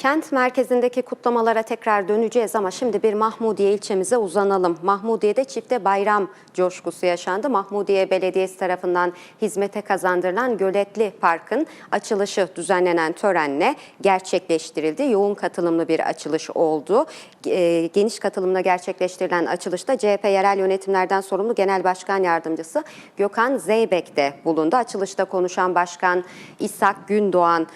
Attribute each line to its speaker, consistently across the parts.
Speaker 1: Kent merkezindeki kutlamalara tekrar döneceğiz ama şimdi bir Mahmudiye ilçemize uzanalım. Mahmudiye'de çifte bayram coşkusu yaşandı. Mahmudiye Belediyesi tarafından hizmete kazandırılan Göletli Park'ın açılışı düzenlenen törenle gerçekleştirildi. Yoğun katılımlı bir açılış oldu. E, Geniş katılımla gerçekleştirilen açılışta CHP yerel yönetimlerden sorumlu Genel Başkan Yardımcısı Gökhan Zeybek de bulundu. Açılışta konuşan Başkan İshak Gündoğan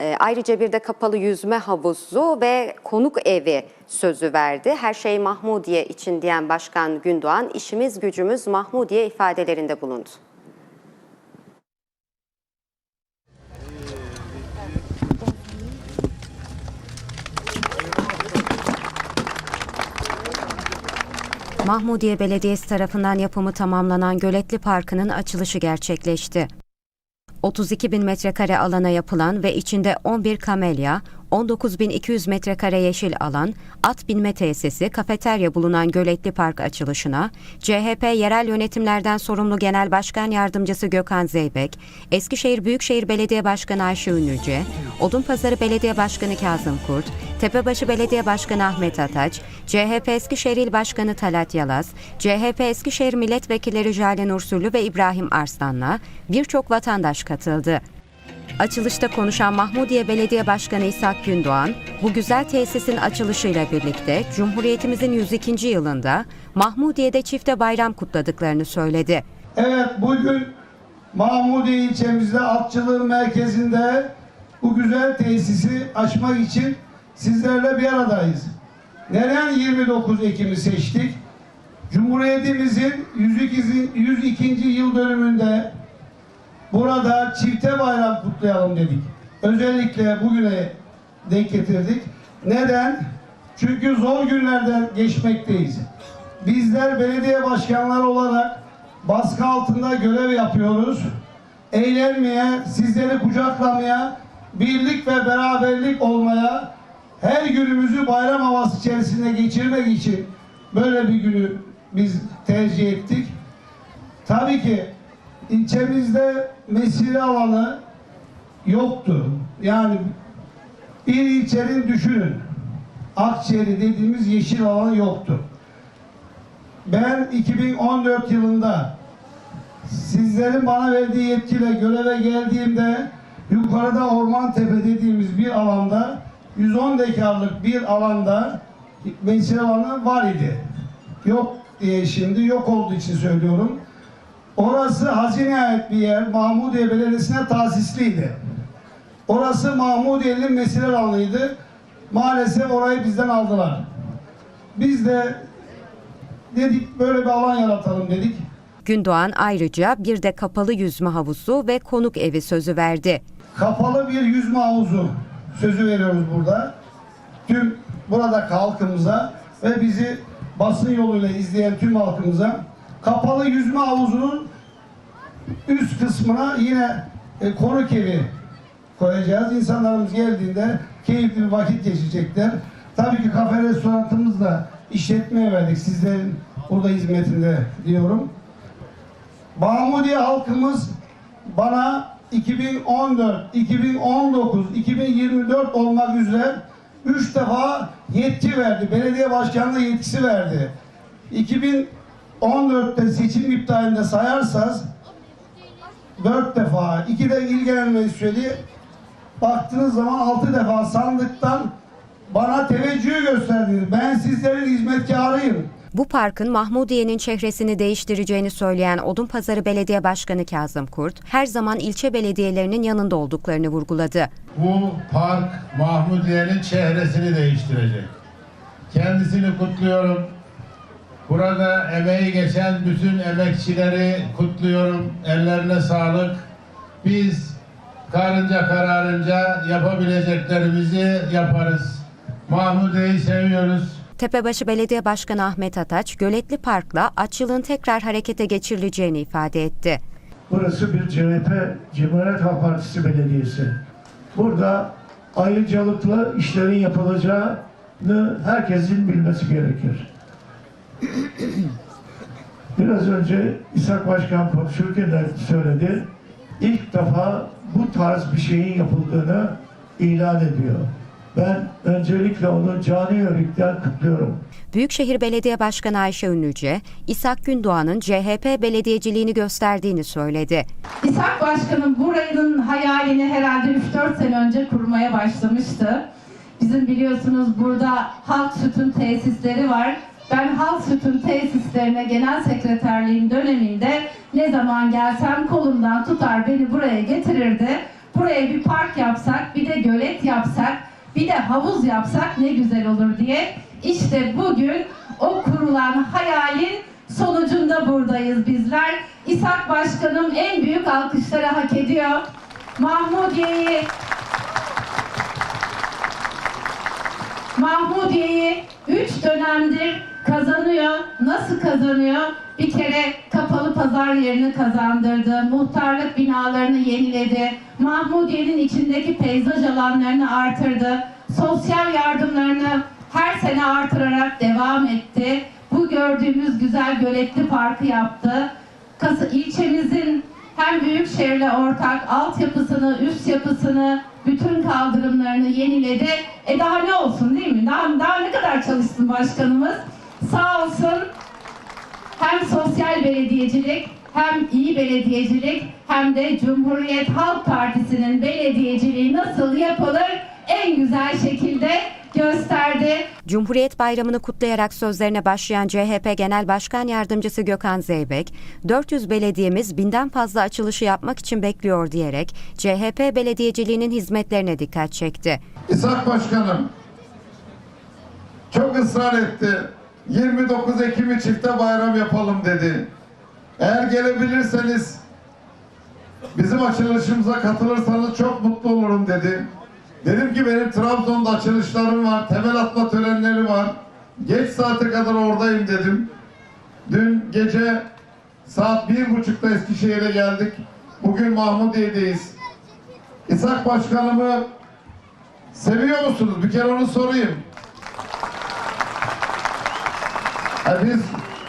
Speaker 1: e, Ayrıca bir de kapalı yüzme havuzu ve konuk evi sözü verdi. Her şey Mahmudiye için diyen Başkan Gündoğan, işimiz gücümüz Mahmudiye ifadelerinde bulundu. Mahmudiye Belediyesi tarafından yapımı tamamlanan Göletli Parkı'nın açılışı gerçekleşti. 32 bin metrekare alana yapılan ve içinde 11 kamelya, 19.200 metrekare yeşil alan, at binme tesisi, kafeterya bulunan Göletli Park açılışına CHP yerel yönetimlerden sorumlu Genel Başkan Yardımcısı Gökhan Zeybek, Eskişehir Büyükşehir Belediye Başkanı Ayşe Ünlüce, Odunpazarı Belediye Başkanı Kazım Kurt, Tepebaşı Belediye Başkanı Ahmet Ataç, CHP Eskişehir İl Başkanı Talat Yalaz, CHP Eskişehir Milletvekilleri Jale Nursullu ve İbrahim Arslan'la birçok vatandaş katıldı. Açılışta konuşan Mahmudiye Belediye Başkanı İshak Gündoğan, bu güzel tesisin açılışıyla birlikte Cumhuriyetimizin 102. yılında Mahmudiye'de çifte bayram kutladıklarını söyledi.
Speaker 2: Evet bugün Mahmudiye ilçemizde atçılığın merkezinde bu güzel tesisi açmak için sizlerle bir aradayız. Neden 29 Ekim'i seçtik? Cumhuriyetimizin 102. 102. yıl dönümünde burada çifte bayram kutlayalım dedik. Özellikle bugüne denk getirdik. Neden? Çünkü zor günlerden geçmekteyiz. Bizler belediye başkanları olarak baskı altında görev yapıyoruz. Eğlenmeye, sizleri kucaklamaya, birlik ve beraberlik olmaya, her günümüzü bayram havası içerisinde geçirmek için böyle bir günü biz tercih ettik. Tabii ki ilçemizde mesire alanı yoktu. Yani bir ilçenin düşünün. Akçeri dediğimiz yeşil alanı yoktu. Ben 2014 yılında sizlerin bana verdiği yetkiyle göreve geldiğimde yukarıda Orman Tepe dediğimiz bir alanda 110 dekarlık bir alanda mesire alanı var idi. Yok diye şimdi yok olduğu için söylüyorum. Orası hazineye ait bir yer. Mahmudiye Belediyesi'ne tahsisliydi. Orası Mahmudiyeli'nin mesire alanıydı. Maalesef orayı bizden aldılar. Biz de dedik böyle bir alan yaratalım dedik.
Speaker 1: Gündoğan ayrıca bir de kapalı yüzme havuzu ve konuk evi sözü verdi.
Speaker 2: Kapalı bir yüzme havuzu sözü veriyoruz burada. Tüm burada halkımıza ve bizi basın yoluyla izleyen tüm halkımıza kapalı yüzme havuzunun üst kısmına yine e, konuk evi koyacağız. İnsanlarımız geldiğinde keyifli bir vakit geçirecekler. Tabii ki kafe restoranımız da işletmeye verdik. Sizlerin burada hizmetinde diyorum. Mahmudiye halkımız bana 2014, 2019, 2024 olmak üzere 3 defa yetki verdi. Belediye başkanlığı yetkisi verdi. 2014'te seçim iptalinde sayarsanız 4 defa, 2 de il genel meclisi baktığınız zaman 6 defa sandıktan bana teveccüh gösterdiniz. Ben sizlerin hizmetkarıyım.
Speaker 1: Bu parkın Mahmudiye'nin çehresini değiştireceğini söyleyen Odunpazarı Belediye Başkanı Kazım Kurt, her zaman ilçe belediyelerinin yanında olduklarını vurguladı.
Speaker 3: Bu park Mahmudiye'nin çehresini değiştirecek. Kendisini kutluyorum. Burada emeği geçen bütün emekçileri kutluyorum. Ellerine sağlık. Biz karınca kararınca yapabileceklerimizi yaparız. Mahmudiye'yi seviyoruz.
Speaker 1: Tepebaşı Belediye Başkanı Ahmet Ataç, Göletli Park'la açılın tekrar harekete geçirileceğini ifade etti.
Speaker 4: Burası bir CHP, Cumhuriyet Halk Partisi belediyesi. Burada ayrıcalıklı işlerin yapılacağını herkesin bilmesi gerekir. Biraz önce İshak Başkan konuşurken de söyledi. İlk defa bu tarz bir şeyin yapıldığını ilan ediyor. Ben öncelikle onu cani yürekten kutluyorum.
Speaker 1: Büyükşehir Belediye Başkanı Ayşe Ünlüce, İshak Gündoğan'ın CHP belediyeciliğini gösterdiğini söyledi.
Speaker 5: İshak Başkanım buranın hayalini herhalde 3-4 sene önce kurmaya başlamıştı. Bizim biliyorsunuz burada halk sütün tesisleri var. Ben halk sütün tesislerine genel sekreterliğim döneminde ne zaman gelsem kolumdan tutar beni buraya getirirdi. Buraya bir park yapsak, bir de gölet yapsak, bir de havuz yapsak ne güzel olur diye. İşte bugün o kurulan hayalin sonucunda buradayız bizler. İshak Başkanım en büyük alkışları hak ediyor. Mahmudiye'yi Mahmudiye'yi 3 dönemdir kazanıyor. Nasıl kazanıyor? Bir kere kapalı pazar yerini kazandırdı. Muhtarlık binalarını yeniledi. Mahmudiye'nin içindeki peyzaj alanlarını artırdı. Sosyal yardımlarını her sene artırarak devam etti. Bu gördüğümüz güzel göletli parkı yaptı. İlçemizin hem büyükşehirle ortak altyapısını, üst yapısını, bütün kaldırımlarını yeniledi. E daha ne olsun değil mi? Daha, daha ne kadar çalışsın başkanımız? Sağ olsun hem sosyal belediyecilik hem iyi belediyecilik hem de Cumhuriyet Halk Partisi'nin belediyeciliği nasıl yapılır en güzel şekilde gösterdi.
Speaker 1: Cumhuriyet Bayramı'nı kutlayarak sözlerine başlayan CHP Genel Başkan Yardımcısı Gökhan Zeybek, 400 belediyemiz binden fazla açılışı yapmak için bekliyor diyerek CHP belediyeciliğinin hizmetlerine dikkat çekti.
Speaker 3: İshak Başkanım çok ısrar etti. 29 Ekim'i çifte bayram yapalım dedi. Eğer gelebilirseniz bizim açılışımıza katılırsanız çok mutlu olurum dedi. Dedim ki benim Trabzon'da açılışlarım var, temel atma törenleri var. Geç saate kadar oradayım dedim. Dün gece saat bir buçukta Eskişehir'e geldik. Bugün Mahmudiye'deyiz. İshak Başkanımı Seviyor musunuz? Bir kere onu sorayım. Biz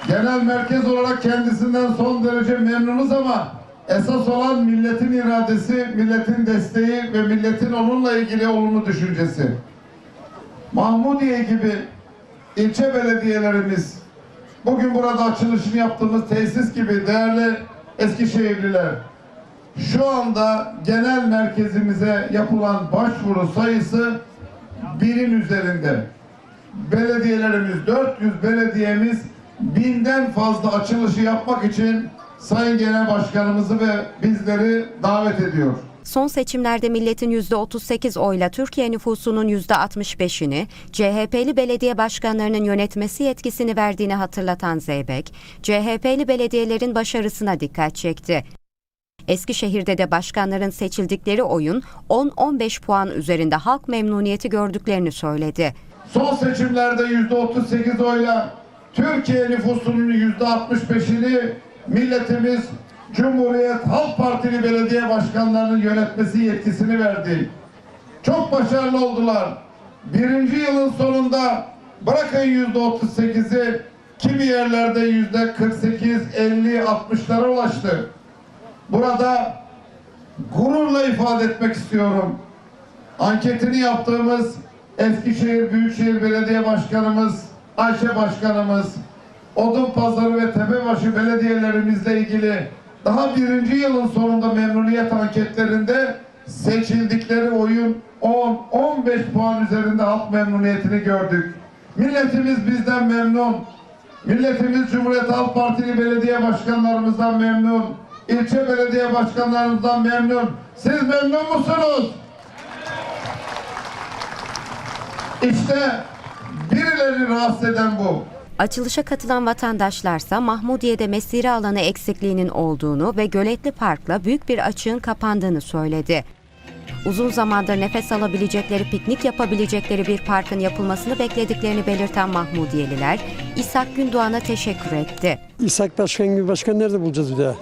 Speaker 3: genel merkez olarak kendisinden son derece memnunuz ama esas olan milletin iradesi, milletin desteği ve milletin onunla ilgili olumlu düşüncesi. Mahmudiye gibi ilçe belediyelerimiz, bugün burada açılışını yaptığımız tesis gibi değerli Eskişehirliler, şu anda genel merkezimize yapılan başvuru sayısı birin üzerinde. Belediyelerimiz 400 belediyemiz binden fazla açılışı yapmak için Sayın Genel Başkanımızı ve bizleri davet ediyor.
Speaker 1: Son seçimlerde milletin %38 oyla Türkiye nüfusunun %65'ini CHP'li belediye başkanlarının yönetmesi yetkisini verdiğini hatırlatan Zeybek, CHP'li belediyelerin başarısına dikkat çekti. Eskişehir'de de başkanların seçildikleri oyun 10-15 puan üzerinde halk memnuniyeti gördüklerini söyledi.
Speaker 3: Son seçimlerde yüzde 38 oyla Türkiye nüfusunun yüzde 65'ini milletimiz Cumhuriyet Halk Partili belediye başkanlarının yönetmesi yetkisini verdi. Çok başarılı oldular. Birinci yılın sonunda bırakın yüzde 38'i kimi yerlerde yüzde 48, 50, 60'lara ulaştı. Burada gururla ifade etmek istiyorum. Anketini yaptığımız Eskişehir Büyükşehir Belediye Başkanımız, Ayşe Başkanımız, Odunpazarı ve Tepebaşı belediyelerimizle ilgili daha birinci yılın sonunda memnuniyet anketlerinde seçildikleri oyun 10-15 puan üzerinde halk memnuniyetini gördük. Milletimiz bizden memnun. Milletimiz Cumhuriyet Halk Partili belediye başkanlarımızdan memnun. İlçe belediye başkanlarımızdan memnun. Siz memnun musunuz? İşte birileri rahatsız eden bu.
Speaker 1: Açılışa katılan vatandaşlarsa Mahmudiye'de mesire alanı eksikliğinin olduğunu ve Göletli Park'la büyük bir açığın kapandığını söyledi. Uzun zamandır nefes alabilecekleri, piknik yapabilecekleri bir parkın yapılmasını beklediklerini belirten Mahmudiyeliler, İshak Gündoğan'a teşekkür etti.
Speaker 6: İshak Başkan gibi başkan nerede bulacağız bir daha?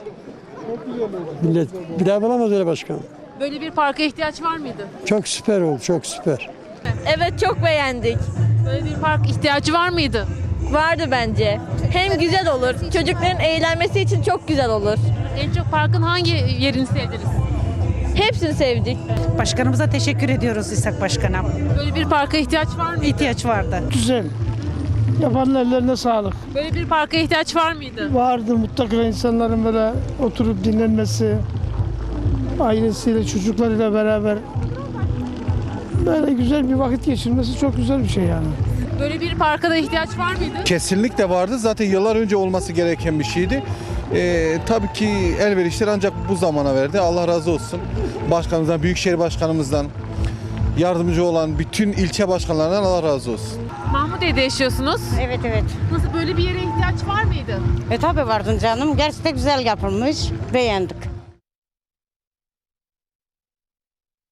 Speaker 6: Millet bir daha bulamaz öyle başkan.
Speaker 7: Böyle bir parka ihtiyaç var mıydı?
Speaker 6: Çok süper oldu, çok süper.
Speaker 8: Evet çok beğendik.
Speaker 7: Böyle bir park ihtiyacı var mıydı?
Speaker 8: Vardı bence. Hem güzel olur. Çocukların eğlenmesi için çok güzel olur.
Speaker 7: En çok parkın hangi yerini sevdiniz?
Speaker 8: Hepsini sevdik.
Speaker 9: Başkanımıza teşekkür ediyoruz İshak Başkan'a.
Speaker 7: Böyle bir parka ihtiyaç var mıydı?
Speaker 9: İhtiyaç vardı.
Speaker 10: Güzel. Yapanın ellerine sağlık.
Speaker 7: Böyle bir parka ihtiyaç var mıydı?
Speaker 10: Vardı mutlaka insanların böyle oturup dinlenmesi, ailesiyle, çocuklarıyla beraber böyle güzel bir vakit geçirmesi çok güzel bir şey yani.
Speaker 7: Böyle bir parka da ihtiyaç var mıydı?
Speaker 11: Kesinlikle vardı. Zaten yıllar önce olması gereken bir şeydi. Ee, tabii ki elverişler ancak bu zamana verdi. Allah razı olsun. Başkanımızdan, Büyükşehir Başkanımızdan, yardımcı olan bütün ilçe başkanlarından Allah razı olsun.
Speaker 7: Mahmudiye'de yaşıyorsunuz.
Speaker 9: Evet evet.
Speaker 7: Nasıl böyle bir yere ihtiyaç var mıydı?
Speaker 9: E tabi vardı canım. Gerçekten güzel yapılmış. Beğendik.